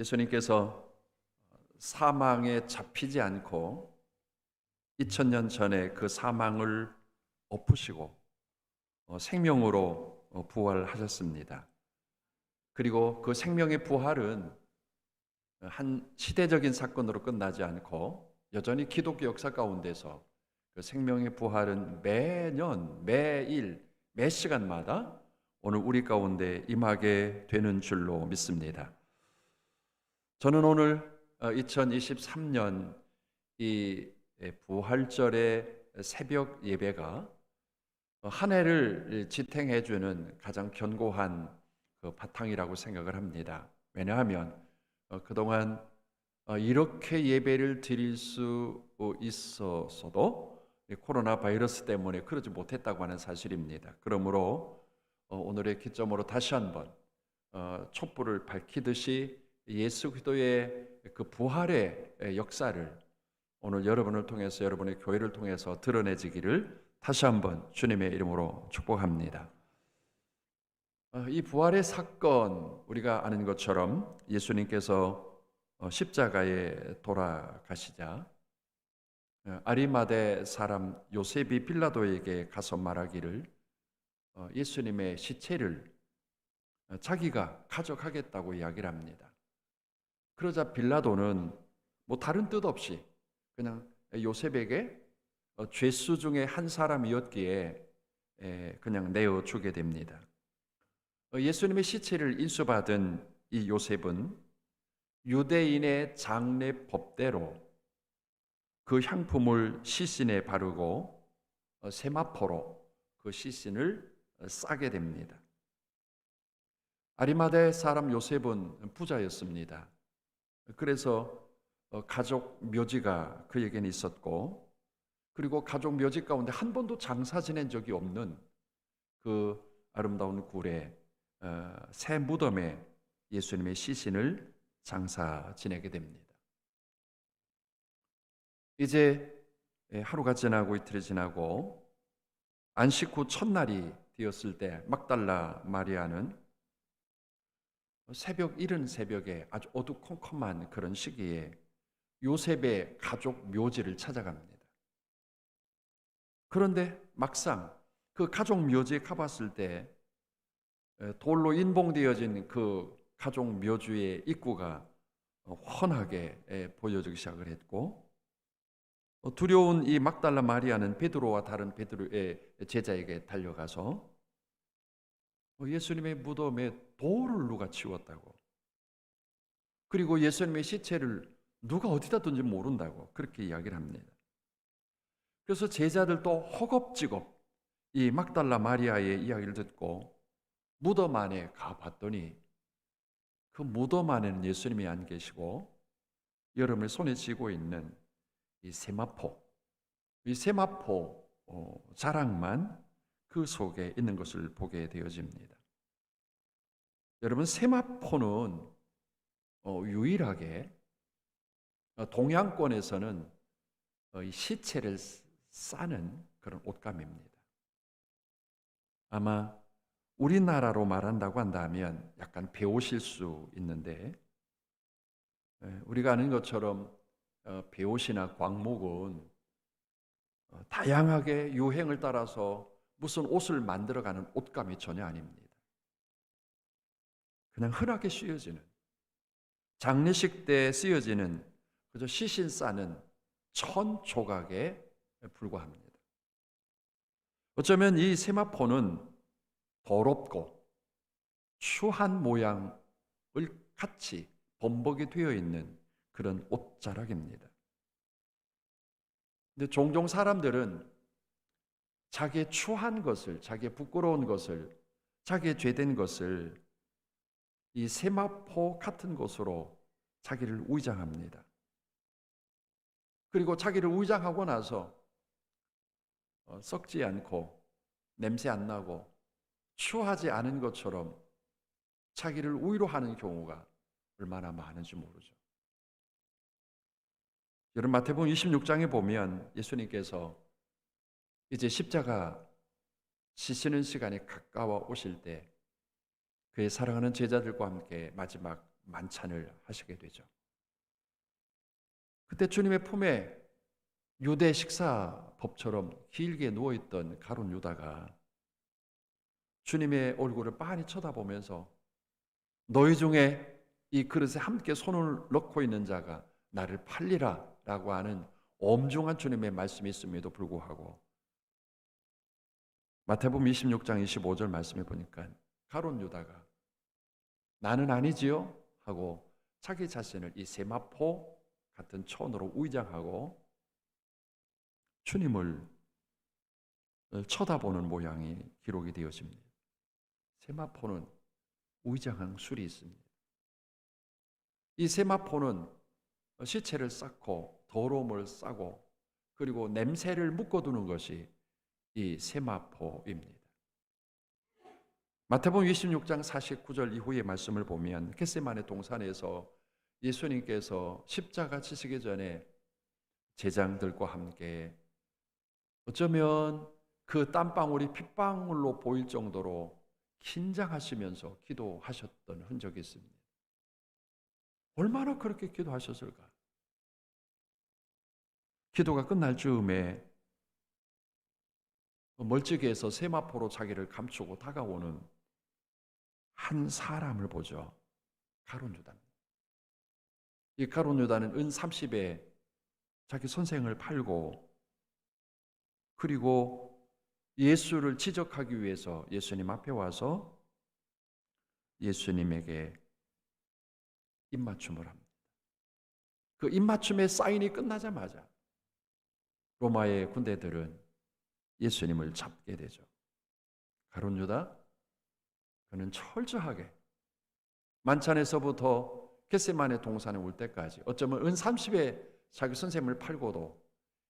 예수님께서 사망에 잡히지 않고 2000년 전에 그 사망을 엎으시고 어, 생명으로 어, 부활하셨습니다. 그리고 그 생명의 부활은 한 시대적인 사건으로 끝나지 않고 여전히 기독교 역사 가운데서 그 생명의 부활은 매년, 매일, 매 시간마다 오늘 우리 가운데 임하게 되는 줄로 믿습니다. 저는 오늘 2023년 이 부활절의 새벽 예배가 한 해를 지탱해 주는 가장 견고한 그 바탕이라고 생각을 합니다. 왜냐하면 어, 그동안 어, 이렇게 예배를 드릴 수 있었어도 코로나 바이러스 때문에 그러지 못했다고 하는 사실입니다. 그러므로 어, 오늘의 기점으로 다시 한번 촛불을 밝히듯이 예수 그리스도의 그 부활의 역사를 오늘 여러분을 통해서 여러분의 교회를 통해서 드러내지기를 다시 한번 주님의 이름으로 축복합니다. 어, 이 부활의 사건 우리가 아는 것처럼 예수님께서 어, 십자가에 돌아가시자 어, 아리마대 사람 요셉이 빌라도에게 가서 말하기를 예수님의 시체를 자기가 가져가겠다고 이야기를 합니다. 그러자 빌라도는 뭐 다른 뜻 없이 그냥 요셉에게 죄수 중에 한 사람이었기에 그냥 내어 주게 됩니다. 어, 예수님의 시체를 인수받은 이 요셉은 유대인의 장례 법대로 그 향품을 시신에 바르고 어, 세마포로 그 시신을 어, 싸게 됩니다. 아리마대 사람 요셉은 부자였습니다. 그래서 가족 묘지가 그에게는 있었고, 그리고 가족 묘지 가운데 한 번도 장사 지낸 적이 없는 그 아름다운 굴에 어, 새 무덤에 예수님의 시신을 장사 지내게 됩니다. 이제 예, 하루가 지나고 이틀이 지나고 안식 후 첫날이 되었을 때 막달라 마리아는 새벽 이른 새벽에 아주 어두컴컴한 그런 시기에 요셉의 가족 묘지를 찾아갑니다. 그런데 막상 그 가족 묘지에 가봤을 때 돌로 인봉되어진 그 가족 묘주의 입구가 훤하게 보여지기 시작을 했고 어, 두려운 이 막달라 마리아는 베드로와 다른 베드로의 제자에게 달려가서 어, 예수님의 무덤에 돌을 누가 치웠다고 그리고 예수님의 시체를 누가 어디다 둔지 모른다고 그렇게 이야기를 합니다. 그래서 제자들도 허겁지겁 이 막달라 마리아의 이야기를 듣고 무덤 안에 가봤더니 그 무덤 안에는 예수님이 안 계시고 여러분의 손에 쥐고 있는 이 세마포, 이 세마포 어, 자락만 그 속에 있는 것을 보게 되어집니다. 여러분 세마포는 어, 유일하게 어, 동양권에서는 어, 이 시체를 싸는 그런 옷감입니다. 아마 우리나라로 말한다고 한다면 약간 배우실 수 있는데 예, 우리가 아는 것처럼 어, 배옷이나 광목은 어, 다양하게 유행을 따라서 무슨 옷을 만들어가는 옷감이 전혀 아닙니다. 그냥 흔하게 쓰여지는 장례식 때 쓰여지는 그저 시신 싸는 천 조각에 불과합니다. 어쩌면 이 세마포는 더럽고 추한 모양을 같이 범벅이 되어 있는 그런 옷자락입니다. 근데 종종 사람들은 자기의 추한 것을, 자기의 부끄러운 것을, 자기의 죄된 것을 이 세마포 같은 곳으로 자기를 위장합니다. 그리고 자기를 위장하고 나서 어, 썩지 않고 냄새 안 나고 추하지 않은 것처럼 자기를 위로하는 경우가 얼마나 많은지 모르죠. 여러분 마태복음 26장에 보면 예수님께서 이제 십자가 지시는 시간이 가까워 오실 때 그의 사랑하는 제자들과 함께 마지막 만찬을 하시게 되죠. 그때 주님의 품에 유대 식사 법처럼 길게 누워 있던 가론 유다가 주님의 얼굴을 빤히 쳐다보면서 너희 중에 이 그릇에 함께 손을 넣고 있는 자가 나를 팔리라라고 하는 엄중한 주님의 말씀이 있음에도 불구하고 마태복음 26장 25절 말씀해 보니까 가론 유다가 나는 아니지요 하고 자기 자신을 이 세마포 같은 촌으로 위장하고 주님을 쳐다보는 모양이 기록이 되어집니다. 세마포는 위장한 술이 있습니다. 이 세마포는 시체를 쌓고 더러움을 싸고 그리고 냄새를 묶어두는 것이 이 세마포입니다. 마태복음 26장 49절 이후의 말씀을 보면 겟세만의 동산에서 예수님께서 십자가 지시기 전에 제장들과 함께 어쩌면 그 땀방울이 핏방울로 보일 정도로 긴장하시면서 기도하셨던 흔적이 있습니다. 얼마나 그렇게 기도하셨을까? 기도가 끝날 즈음에 멀찍이에서 세마포로 자기를 감추고 다가오는 한 사람을 보죠. 가론 유다입니다. 이 가론 유다는 은 30에 자기 선생을 팔고 그리고 예수를 지적하기 위해서 예수님 앞에 와서 예수님에게 입맞춤을 합니다. 그 입맞춤의 사인이 끝나자마자 로마의 군대들은 예수님을 잡게 되죠. 가론 유다 그는 철저하게 만찬에서부터 겟세만의 동산에 올 때까지 어쩌면 은 30에 자기 선생님을 팔고도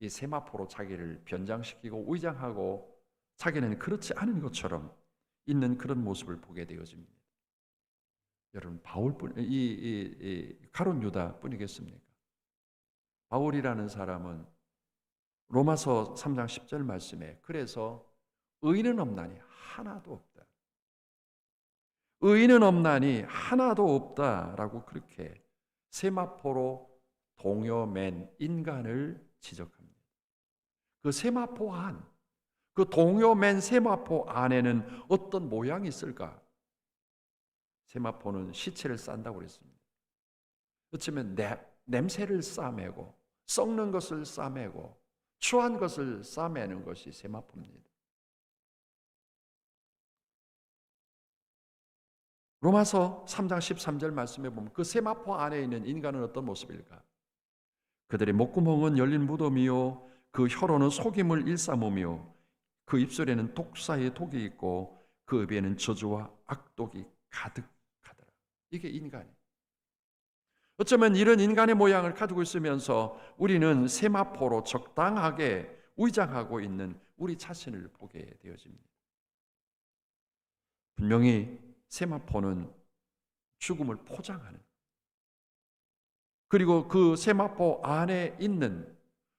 이 세마포로 자기를 변장시키고 위장하고 자기는 그렇지 않은 것처럼 있는 그런 모습을 보게 되어집니다. 여러분 바울뿐 이, 이, 이 가론 유다뿐이겠습니까? 바울이라는 사람은 로마서 3장 10절 말씀에 그래서 의인은 없나니 하나도. 의인은 없나니 하나도 없다라고 그렇게 세마포로 동요맨 인간을 지적합니다. 그 세마포 안, 그 동요맨 세마포 안에는 어떤 모양이 있을까? 세마포는 시체를 싼다고 그랬습니다. 어쩌면 냄새를 싸매고 썩는 것을 싸매고 추한 것을 싸매는 것이 세마포입니다. 로마서 3장 13절 말씀에 보면 그 세마포 안에 있는 인간은 어떤 모습일까? 그들의 목구멍은 열린 무덤이요 그 혀로는 속임을 일삼으며 그 입술에는 독사의 독이 있고 그 입에는 저주와 악독이 가득하더라. 이게 인간이. 어쩌면 이런 인간의 모양을 가지고 있으면서 우리는 세마포로 적당하게 위장하고 있는 우리 자신을 보게 되어집니다. 분명히 세마포는 죽음을 포장하는 그리고 그 세마포 안에 있는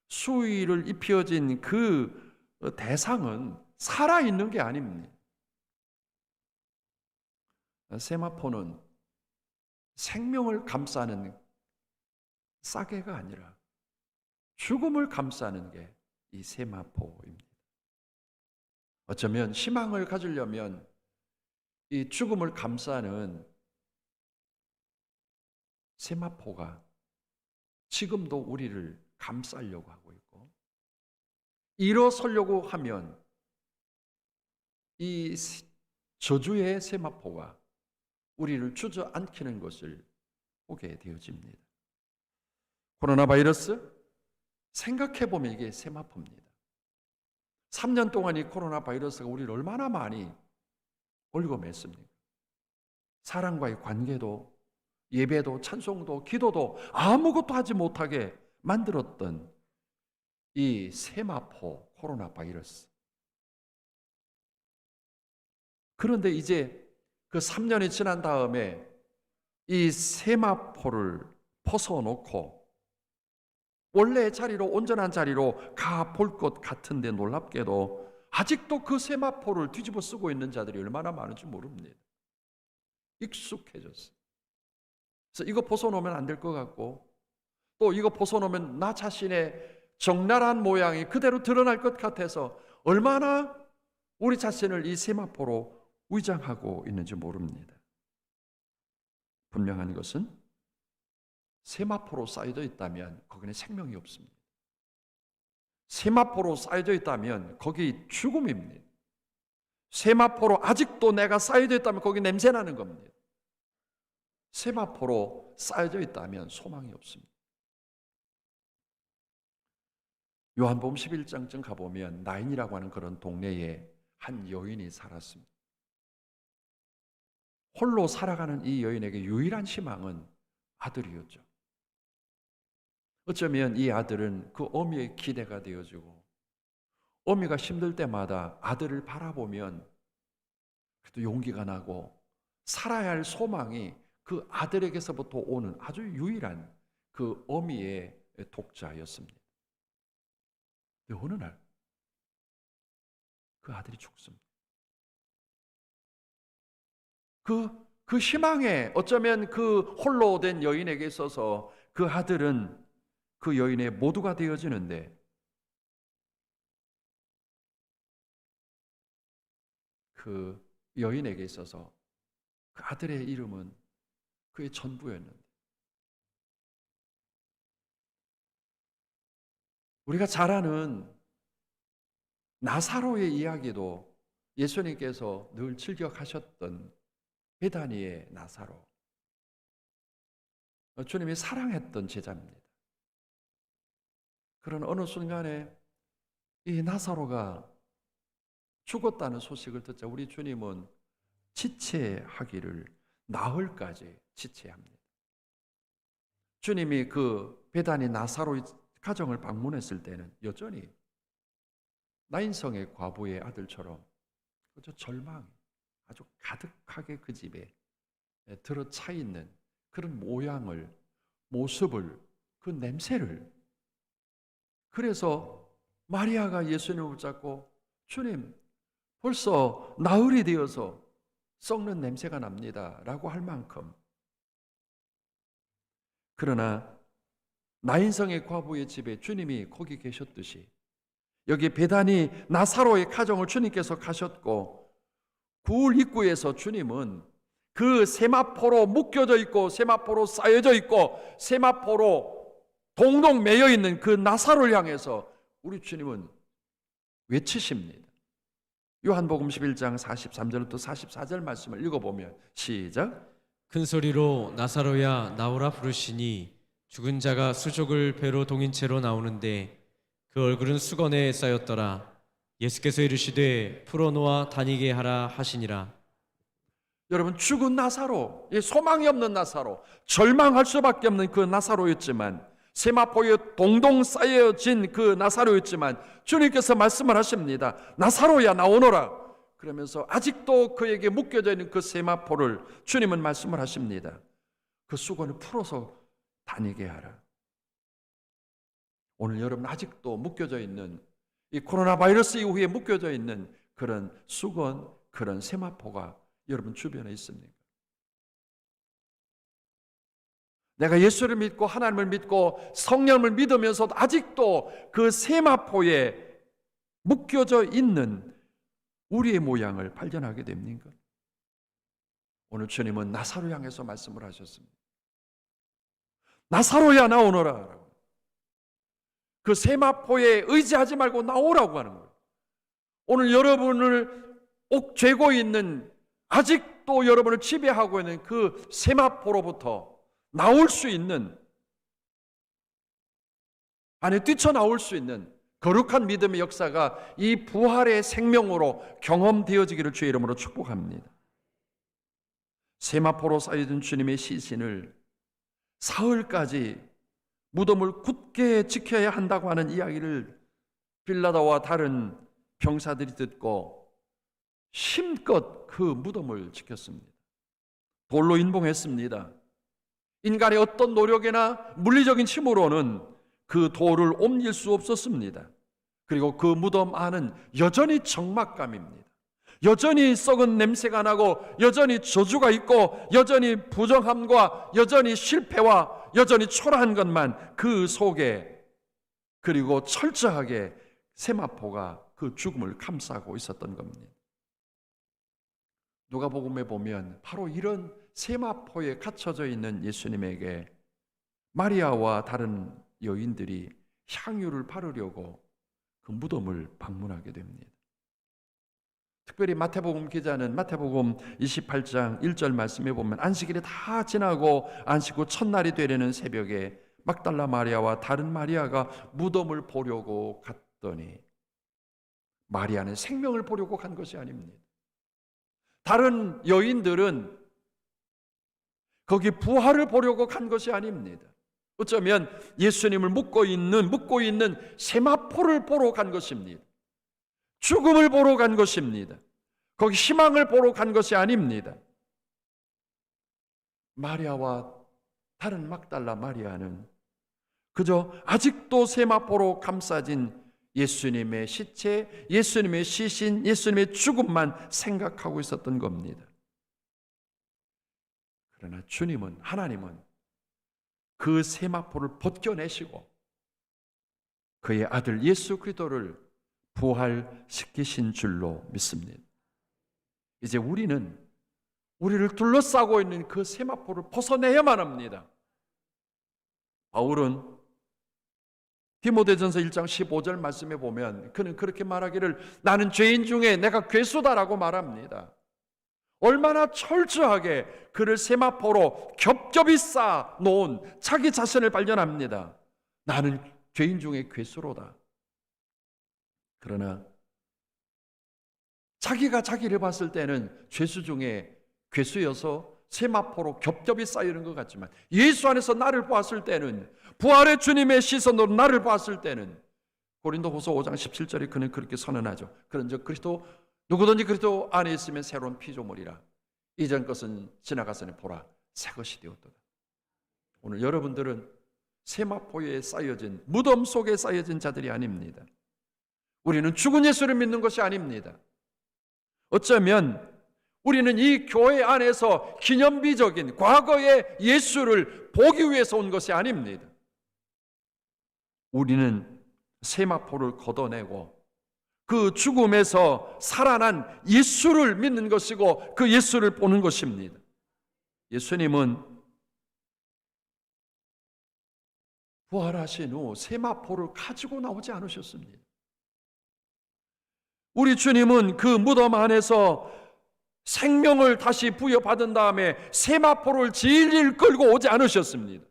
수위를 입혀진 그 대상은 살아있는 게 아닙니다. 세마포는 생명을 감싸는 싸개가 아니라 죽음을 감싸는 게 이 세마포입니다. 어쩌면 희망을 가지려면 이 죽음을 감싸는 세마포가 지금도 우리를 감싸려고 하고 있고 일어서려고 하면 이 저주의 세마포가 우리를 주저앉히는 것을 보게 되어집니다. 코로나 바이러스 생각해 보면 이게 세마포입니다. 3년 동안 이 코로나 바이러스가 우리를 얼마나 많이 올고맸습니까? 사랑과의 관계도 예배도 찬송도 기도도 아무것도 하지 못하게 만들었던 이 세마포 코로나 바이러스. 그런데 이제 그 3년이 지난 다음에 이 세마포를 벗어놓고 원래 자리로 온전한 자리로 가 볼 것 같은데 놀랍게도 아직도 그 세마포를 뒤집어 쓰고 있는 자들이 얼마나 많은지 모릅니다. 익숙해졌어. 그래서 이거 벗어놓으면 안 될 것 같고 또 이거 벗어놓으면 나 자신의 적나라한 모양이 그대로 드러날 것 같아서 얼마나 우리 자신을 이 세마포로 위장하고 있는지 모릅니다. 분명한 것은 세마포로 쌓여져 있다면 거기는 생명이 없습니다. 세마포로 쌓여져 있다면 거기 죽음입니다. 세마포로 아직도 내가 쌓여져 있다면 거기 냄새 나는 겁니다. 세마포로 쌓여져 있다면 소망이 없습니다. 요한복음 11장쯤 가보면 나인이라고 하는 그런 동네에 한 여인이 살았습니다. 홀로 살아가는 이 여인에게 유일한 희망은 아들이었죠. 어쩌면 이 아들은 그 어미의 기대가 되어지고 어미가 힘들 때마다 아들을 바라보면 그래도 용기가 나고 살아야 할 소망이 그 아들에게서부터 오는 아주 유일한 그 어미의 독자였습니다. 근데 어느 날 그 아들이 죽습니다. 그, 그 희망에 어쩌면 그 홀로 된 여인에게 있어서 그 아들은 그 여인의 모두가 되어지는데 그 여인에게 있어서 그 아들의 이름은 그의 전부였는데 우리가 잘 아는 나사로의 이야기도 예수님께서 늘 즐겨하셨던 베다니의 나사로 주님이 사랑했던 제자입니다. 그런 어느 순간에 이 나사로가 죽었다는 소식을 듣자 우리 주님은 지체하기를 나흘까지 지체합니다. 주님이 그 베다니 나사로 가정을 방문했을 때는 여전히 나인성의 과부의 아들처럼 그저 절망 아주 가득하게 그 집에 들어차 있는 그런 모양을 모습을 그 냄새를 그래서 마리아가 예수님을 붙잡고 주님 벌써 나흘이 되어서 썩는 냄새가 납니다 라고 할 만큼. 그러나 나인성의 과부의 집에 주님이 거기 계셨듯이 여기 베단이 나사로의 가정을 주님께서 가셨고 구울 입구에서 주님은 그 세마포로 묶여져 있고 세마포로 쌓여져 있고 세마포로 동동 매여 있는 그 나사로를 향해서 우리 주님은 외치십니다. 요한복음 11장 43절부터 44절 말씀을 읽어보면 시작. 큰 소리로 나사로야 나오라 부르시니 죽은 자가 수족을 배로 동인 채로 나오는데 그 얼굴은 수건에 쌓였더라. 예수께서 이르시되 풀어놓아 다니게 하라 하시니라. 여러분 죽은 나사로, 이 소망이 없는 나사로, 절망할 수밖에 없는 그 나사로였지만 세마포에 동동 쌓여진 그 나사로였지만 주님께서 말씀을 하십니다. 나사로야 나오너라. 그러면서 아직도 그에게 묶여져 있는 그 세마포를 주님은 말씀을 하십니다. 그 수건을 풀어서 다니게 하라. 오늘 여러분 아직도 묶여져 있는 이 코로나 바이러스 이후에 묶여져 있는 그런 수건, 그런 세마포가 여러분 주변에 있습니까? 내가 예수를 믿고 하나님을 믿고 성령을 믿으면서도 아직도 그 세마포에 묶여져 있는 우리의 모양을 발견하게 됩니까? 오늘 주님은 나사로 향해서 말씀을 하셨습니다. 나사로야 나오너라. 그 세마포에 의지하지 말고 나오라고 하는 거예요. 오늘 여러분을 옥 죄고 있는 아직도 여러분을 지배하고 있는 그 세마포로부터 나올 수 있는 안에 뛰쳐나올 수 있는 거룩한 믿음의 역사가 이 부활의 생명으로 경험되어지기를 주의 이름으로 축복합니다. 세마포로 쌓여진 주님의 시신을 사흘까지 무덤을 굳게 지켜야 한다고 하는 이야기를 빌라다와 다른 병사들이 듣고 힘껏 그 무덤을 지켰습니다. 돌로 인봉했습니다. 인간의 어떤 노력이나 물리적인 힘으로는 그 돌을 옮길 수 없었습니다. 그리고 그 무덤 안은 여전히 적막감입니다. 여전히 썩은 냄새가 나고 여전히 저주가 있고 여전히 부정함과 여전히 실패와 여전히 초라한 것만 그 속에 그리고 철저하게 세마포가 그 죽음을 감싸고 있었던 겁니다. 누가복음에 보면 바로 이런 세마포에 갇혀져 있는 예수님에게 마리아와 다른 여인들이 향유를 바르려고 그 무덤을 방문하게 됩니다. 특별히 마태복음 기자는 마태복음 28장 1절 말씀에 보면 안식일이 다 지나고 안식 후 첫날이 되려는 새벽에 막달라 마리아와 다른 마리아가 무덤을 보려고 갔더니 마리아는 생명을 보려고 간 것이 아닙니다. 다른 여인들은 거기 부활을 보려고 간 것이 아닙니다. 어쩌면 예수님을 묻고 있는 묻고 있는 세마포를 보러 간 것입니다. 죽음을 보러 간 것입니다. 거기 희망을 보러 간 것이 아닙니다. 마리아와 다른 막달라 마리아는 그저 아직도 세마포로 감싸진 예수님의 시체, 예수님의 시신, 예수님의 죽음만 생각하고 있었던 겁니다. 그러나 주님은, 하나님은 그 세마포를 벗겨내시고 그의 아들 예수 그리스도를 부활시키신 줄로 믿습니다. 이제 우리는 우리를 둘러싸고 있는 그 세마포를 벗어내야만 합니다. 바울은 디모데전서 1장 15절 말씀에 보면 그는 그렇게 말하기를 나는 죄인 중에 내가 괴수다라고 말합니다. 얼마나 철저하게 그를 세마포로 겹겹이 쌓아 놓은 자기 자신을 발견합니다. 나는 죄인 중에 괴수로다. 그러나 자기가 자기를 봤을 때는 죄수 중에 괴수여서 세마포로 겹겹이 쌓이는 것 같지만 예수 안에서 나를 보았을 때는 부활의 주님의 시선으로 나를 보았을 때는 고린도후서 5장 17절에 그는 그렇게 선언하죠. 그런즉 그리스도 누구든지 그리스도 안에 있으면 새로운 피조물이라 이전 것은 지나가서는 보라 새 것이 되었도다. 오늘 여러분들은 세마포에 쌓여진 무덤 속에 쌓여진 자들이 아닙니다. 우리는 죽은 예수를 믿는 것이 아닙니다. 어쩌면 우리는 이 교회 안에서 기념비적인 과거의 예수를 보기 위해서 온 것이 아닙니다. 우리는 세마포를 걷어내고 그 죽음에서 살아난 예수를 믿는 것이고 그 예수를 보는 것입니다. 예수님은 부활하신 후 세마포를 가지고 나오지 않으셨습니다. 우리 주님은 그 무덤 안에서 생명을 다시 부여받은 다음에 세마포를 질질 끌고 오지 않으셨습니다.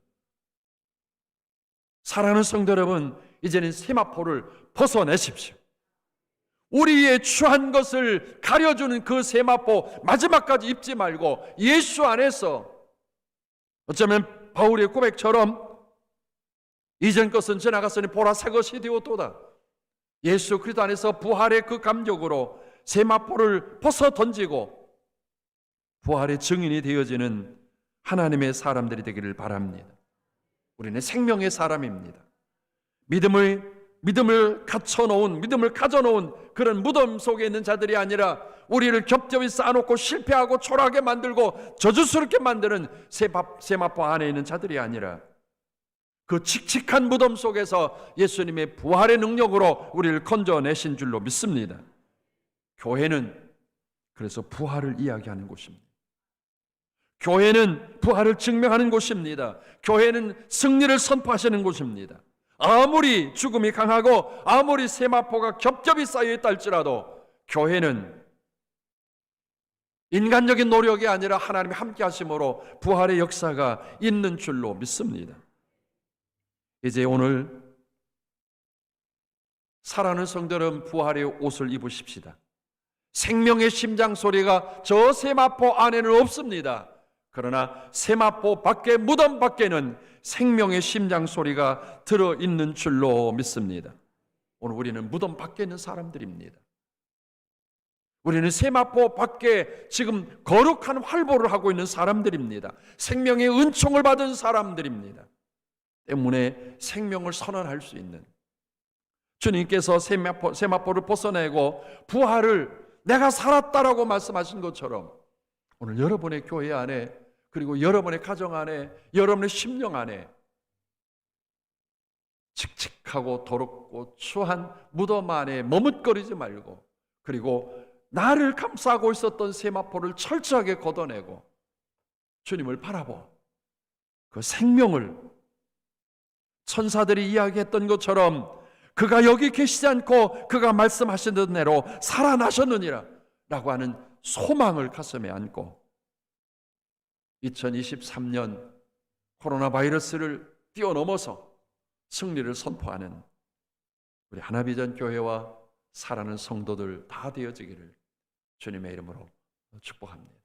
사랑하는 성도 여러분, 이제는 세마포를 벗어내십시오. 우리의 추한 것을 가려주는 그 세마포 마지막까지 입지 말고 예수 안에서 어쩌면 바울의 고백처럼 이전 것은 지나갔으니 보라 새 것이 되었도다. 예수 그리스도 안에서 부활의 그 감격으로 세마포를 벗어 던지고 부활의 증인이 되어지는 하나님의 사람들이 되기를 바랍니다. 우리는 생명의 사람입니다. 믿음을 믿음을 갖춰 놓은 믿음을 가져 놓은 그런 무덤 속에 있는 자들이 아니라 우리를 겹겹이 쌓아놓고 실패하고 초라하게 만들고 저주스럽게 만드는 세마포 안에 있는 자들이 아니라 그 칙칙한 무덤 속에서 예수님의 부활의 능력으로 우리를 건져내신 줄로 믿습니다. 교회는 그래서 부활을 이야기하는 곳입니다. 교회는 부활을 증명하는 곳입니다. 교회는 승리를 선포하시는 곳입니다. 아무리 죽음이 강하고 아무리 세마포가 겹겹이 쌓여 있다 할지라도 교회는 인간적인 노력이 아니라 하나님이 함께 하심으로 부활의 역사가 있는 줄로 믿습니다. 이제 오늘 살아는 성들은 부활의 옷을 입으십시다. 생명의 심장 소리가 저 세마포 안에는 없습니다. 그러나 세마포 밖에 무덤 밖에는 생명의 심장 소리가 들어 있는 줄로 믿습니다. 오늘 우리는 무덤 밖에 있는 사람들입니다. 우리는 세마포 밖에 지금 거룩한 활보를 하고 있는 사람들입니다. 생명의 은총을 받은 사람들입니다. 때문에 생명을 선언할 수 있는 주님께서 세마포, 세마포를 벗어내고 부활을 내가 살았다라고 말씀하신 것처럼 오늘 여러분의 교회 안에 그리고 여러분의 가정 안에 여러분의 심령 안에 칙칙하고 더럽고 추한 무덤 안에 머뭇거리지 말고 그리고 나를 감싸고 있었던 세마포를 철저하게 걷어내고 주님을 바라보. 그 생명을 천사들이 이야기했던 것처럼 그가 여기 계시지 않고 그가 말씀하신 대로 살아나셨느니라 라고 하는 소망을 가슴에 안고 2023년 코로나 바이러스를 뛰어넘어서 승리를 선포하는 우리 하나비전 교회와 사랑하는 성도들 다 되어지기를 주님의 이름으로 축복합니다.